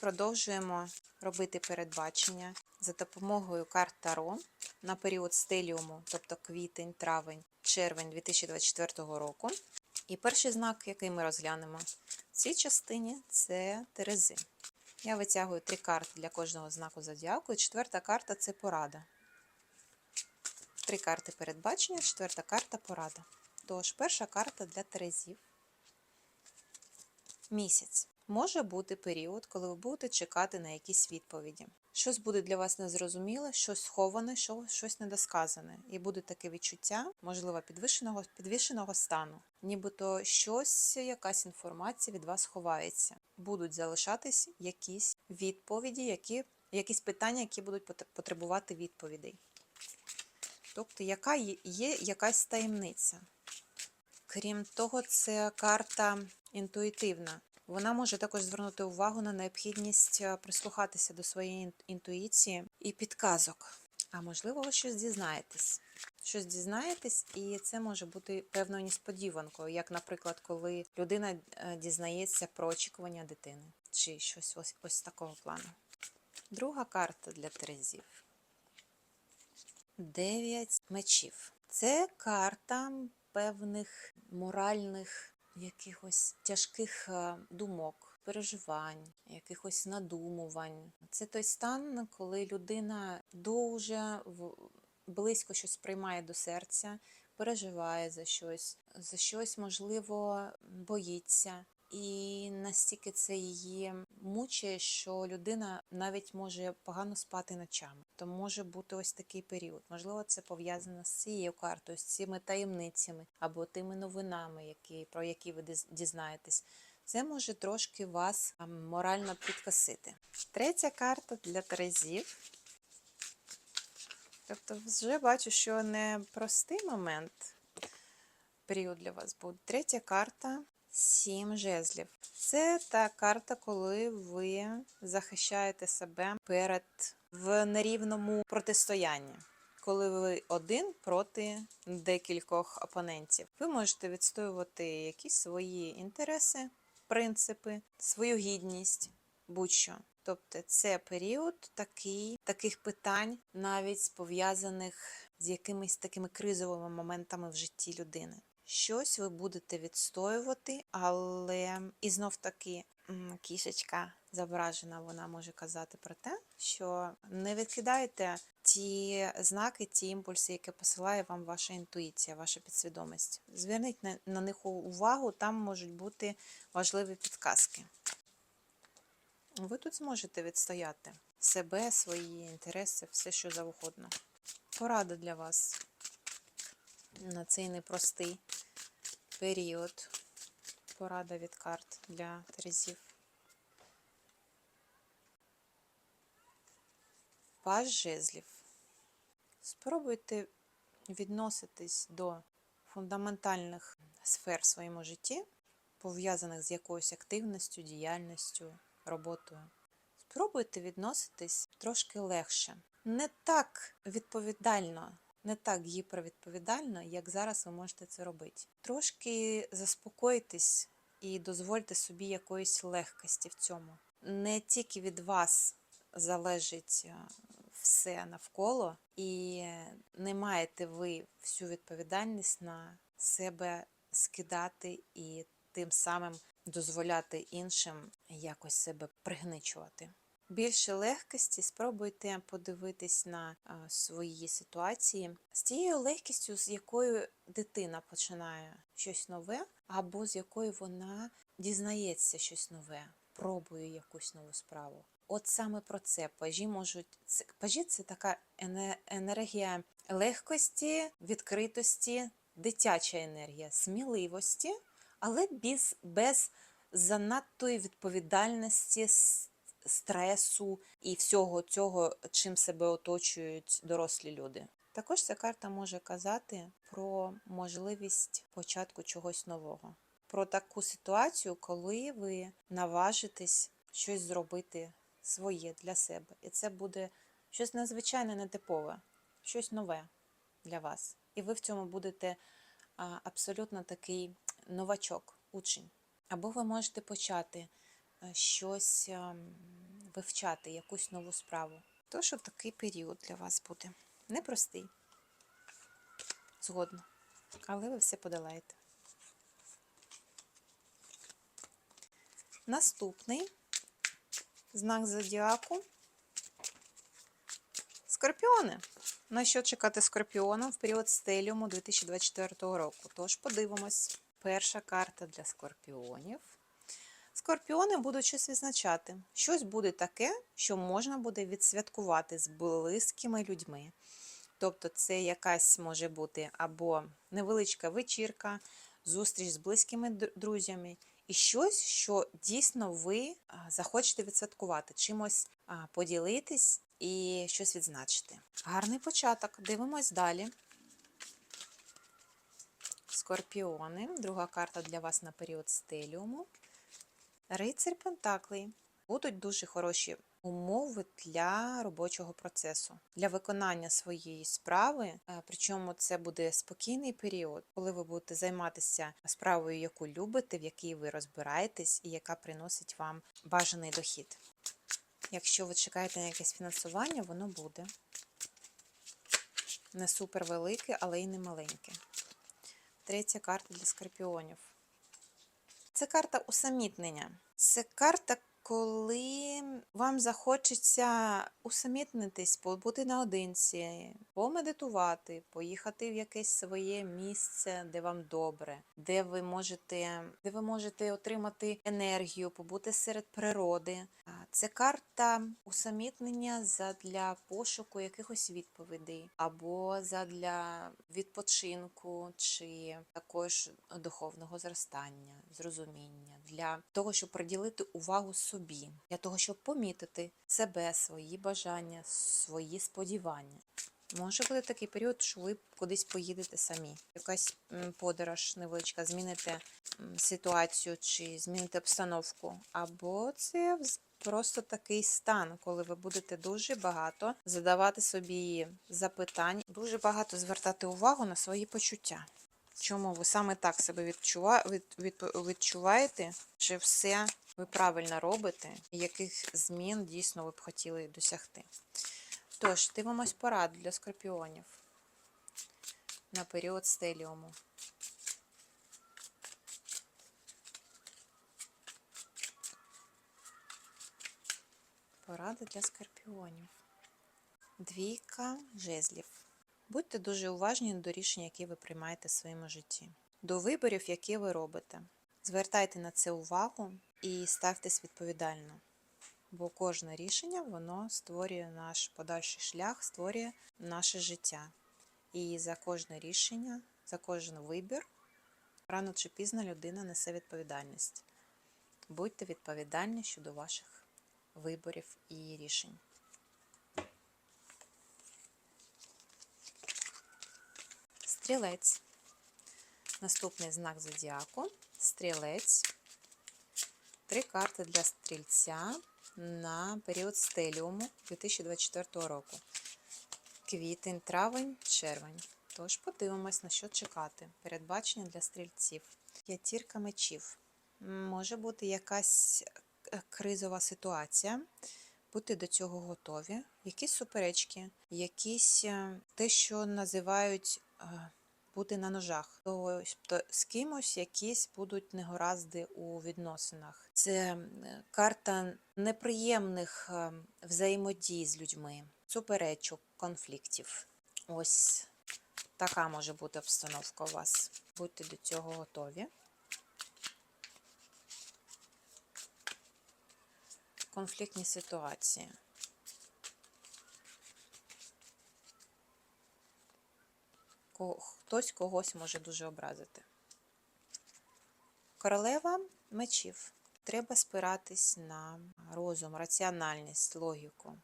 Продовжуємо робити передбачення за допомогою карт Таро на період стеліуму, тобто квітень, травень, червень 2024 року. І перший знак, який ми розглянемо в цій частині, це Терези. Я витягую три карти для кожного знаку зодіаку, і четверта карта це порада. Три карти передбачення, четверта карта порада. Тож, перша карта для Терезів. Місяць. Може бути період, коли ви будете чекати на якісь відповіді. Щось буде для вас незрозуміле, щось сховане, щось недосказане. І буде таке відчуття, можливо, підвищеного, підвішеного стану. Нібито щось, якась інформація від вас ховається. Будуть залишатись якісь відповіді, які, якісь питання, які будуть потребувати відповідей. Тобто, яка є якась таємниця. Крім того, це карта інтуїтивна. Вона може також звернути увагу на необхідність е, прислухатися до своєї інтуїції і підказок. А можливо, ви щось дізнаєтесь. Щось дізнаєтесь, і це може бути певною несподіванкою, як, наприклад, коли людина е, дізнається про очікування дитини, чи щось ось, ось такого плану. Друга карта для Терезів. Дев'ять мечів. Це карта певних моральних якихось тяжких е, думок, переживань, якихось надумувань. Це той стан, коли людина дуже близько щось приймає до серця, переживає за щось, за щось, можливо, боїться. І настільки це її мучає, що людина навіть може погано спати ночами. То може бути ось такий період. Можливо, це пов'язано з цією картою, з цими таємницями або тими новинами, які, про які ви дізнаєтесь. Це може трошки вас морально підкосити. Третя карта для Терезів. Тобто, вже бачу, що не простий момент період для вас буде. Третя карта сім жезлів. Це та карта, коли ви захищаєте себе перед в нерівному протистоянні. Коли ви один проти декількох опонентів, ви можете відстоювати якісь свої інтереси, принципи, свою гідність, будь-що. Тобто це період такий, таких питань, навіть пов'язаних з якимись такими кризовими моментами в житті людини. Щось ви будете відстоювати, але і знов таки кішечка зображена, вона може казати про те, що не відкидайте ті знаки, ті імпульси, які посилає вам ваша інтуїція, ваша підсвідомість. Зверніть на, них увагу, там можуть бути важливі підказки. Ви тут зможете відстояти себе, свої інтереси, все, що завгодно. Порада для вас на цей непростий період. Порада від карт для Терезів. Паж жезлів. Спробуйте відноситись до фундаментальних сфер в своєму житті, пов'язаних з якоюсь активністю, діяльністю, роботою. Спробуйте відноситись трошки легше. Не так відповідально, не так гіпервідповідально, як зараз ви можете це робити. Трошки заспокойтесь і дозвольте собі якоїсь легкості в цьому. Не тільки від вас залежить е, все навколо, і не маєте ви всю відповідальність на себе скидати і тим самим дозволяти іншим якось себе пригничувати. Більше легкості спробуйте подивитись на свої ситуації з тією легкістю, з якою дитина починає щось нове, або з якою вона дізнається щось нове, пробує якусь нову справу. От саме про це пажі можуть пажі це така енергія легкості, відкритості, дитяча енергія, сміливості, але без, без занадтої відповідальності, стресу і всього цього, чим себе оточують дорослі люди. Також ця карта може казати про можливість початку чогось нового, про таку ситуацію, коли ви наважитесь щось зробити своє для себе. І це буде щось надзвичайно нетипове, щось нове для вас. І ви в цьому будете абсолютно такий новачок, учень. Або ви можете почати щось ем, вивчати, якусь нову справу. Тож такий період для вас буде. Непростий. Згодно. Але ви все подолаєте. Наступний знак зодіаку. Скорпіони. На що чекати скорпіоном в період стеліуму 2024 року? Тож подивимось. Перша карта для скорпіонів. Скорпіони будуть щось відзначати. Щось буде таке, що можна буде відсвяткувати з близькими людьми. Тобто, це якась може бути або невеличка вечірка, зустріч з близькими друзями, і щось, що дійсно ви захочете відсвяткувати, чимось поділитись і щось відзначити. Гарний початок. Дивимось далі. Скорпіони. Друга карта для вас на період стеліуму. Рицарь Пентаклей. Будуть дуже хороші умови для робочого процесу, для виконання своєї справи. е, Причому це буде спокійний період, коли ви будете займатися справою, яку любите, в якій ви розбираєтесь і яка приносить вам бажаний дохід. Якщо ви чекаєте на якесь фінансування, воно буде. Не супер велике, але й не маленьке. Третя карта для скорпіонів. Це карта усамітнення. Це карта, коли вам захочеться усамітнитись, побути наодинці, помедитувати, поїхати в якесь своє місце, де вам добре, де ви можете, де ви можете отримати енергію, побути серед природи. Це карта усамітнення задля пошуку якихось відповідей або задля відпочинку чи також духовного зростання, зрозуміння, для того, щоб приділити увагу собі, для того, щоб помітити себе, свої бажання, свої сподівання. Може бути такий період, що ви кудись поїдете самі. Якась подорож невеличка, зміните ситуацію чи зміните обстановку. Або це просто такий стан, коли ви будете дуже багато задавати собі запитань, дуже багато звертати увагу на свої почуття. Чому ви саме так себе відчува... від... від... відчуваєте, чи все ви правильно робите, яких змін дійсно ви б хотіли досягти? Тож, дивимось порад для скорпіонів на період стеліуму. Порада для скорпіонів. Двійка жезлів. Будьте дуже уважні до рішень, які ви приймаєте в своєму житті, до виборів, які ви робите. Звертайте на це увагу і ставтесь відповідально. Бо кожне рішення воно створює наш подальший шлях, створює наше життя. І за кожне рішення, за кожен вибір, рано чи пізно людина несе відповідальність. Будьте відповідальні щодо ваших виборів і рішень. Стрілець. Наступний знак зодіаку. Стрілець. Три карти для стрільця на період стеліуму 2024 року. Квітень, травень, червень. Тож подивимось, на що чекати. Передбачення для стрільців. П'ятірка мечів. Може бути якась е, кризова ситуація. Будьте до цього готові. Якісь суперечки, якісь е, те, що називають е, бути на ножах. Тобто з кимось якісь будуть негаразди у відносинах. Це карта неприємних е, взаємодій з людьми, суперечок, конфліктів. Ось така може бути обстановка у вас. Будьте до цього готові. Конфліктні ситуації. Хтось когось може дуже образити. Королева мечів. Треба спиратись на розум, раціональність, логіку,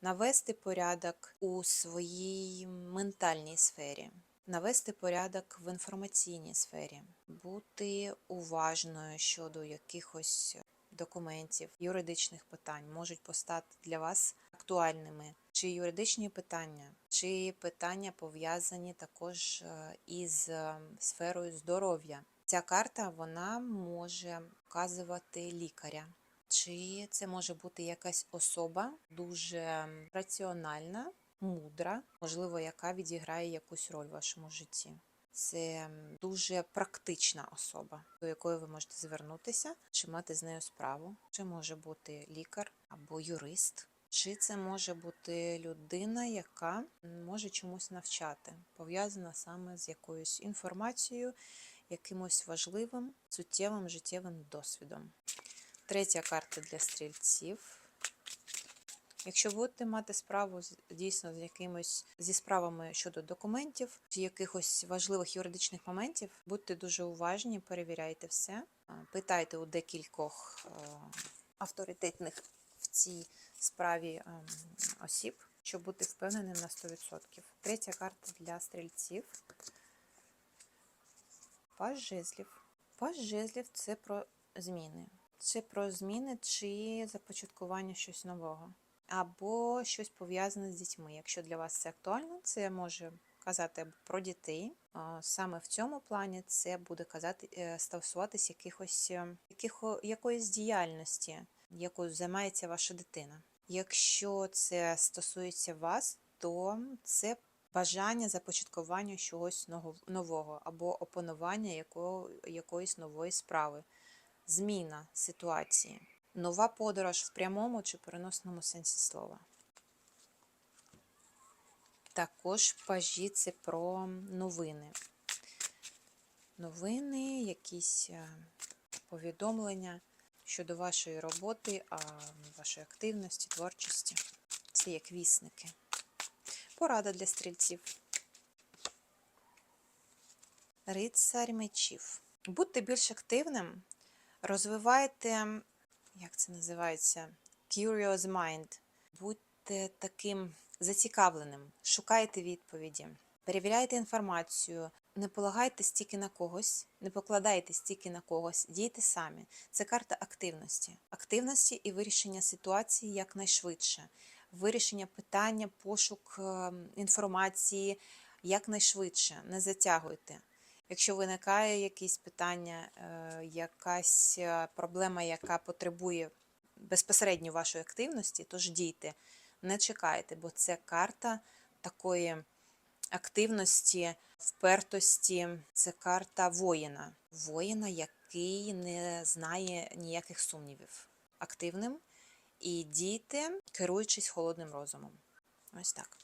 навести порядок у своїй ментальній сфері, навести порядок в інформаційній сфері, бути уважною щодо якихось документів, юридичних питань можуть постати для вас актуальними. Чи юридичні питання, чи питання пов'язані також е, із е, сферою здоров'я. Ця карта вона може вказувати лікаря, Чи це може бути якась особа дуже раціональна, мудра, можливо, яка відіграє якусь роль в вашому житті. Це дуже практична особа, до якої ви можете звернутися, чи мати з нею справу. Чи може бути лікар або юрист, чи це може бути людина, яка може чомусь навчати, пов'язана саме з якоюсь інформацією, якимось важливим, суттєвим життєвим досвідом. Третя карта для стрільців. Якщо будете мати справу дійсно з якимось зі справами щодо документів чи якихось важливих юридичних моментів, будьте дуже уважні, перевіряйте все, питайте у декількох е, авторитетних в цій справі ем, осіб, щоб бути впевненим на 100%. Третя карта для стрільців. Паж жезлів. Паж жезлів це про зміни. Це про зміни чи започаткування щось нового, або щось пов'язане з дітьми. Якщо для вас це актуально, це може казати про дітей. Саме в цьому плані це буде казати е, стосуватись якихось е, якихо, якоїсь діяльності, якою займається ваша дитина. Якщо це стосується вас, то це бажання започаткування чогось нового- або опанування якоїсь нової справи, зміна ситуації, нова подорож в прямому чи переносному сенсі слова. Також пажі це про новини. Новини, якісь е, повідомлення щодо вашої роботи, вашої активності, творчості. Це як вісники. Порада для стрільців. Рицарь мечів. Будьте більш активним, розвивайте, як це називається, curious mind. Будьте таким зацікавленим, шукайте відповіді, перевіряйте інформацію, не полагайте стільки на когось, не покладайте стільки на когось, дійте самі. Це карта активності. Активності і вирішення ситуації якнайшвидше. Вирішення питання, пошук е, інформації якнайшвидше. Не затягуйте. Якщо виникає якісь питання, е, якась е, проблема, яка потребує безпосередньо вашої активності, тож дійте, не чекайте, бо це карта такої активності, впертості, це карта воїна. Воїна, який не знає ніяких сумнівів. Активним і дійте, керуючись холодним розумом. Ось так.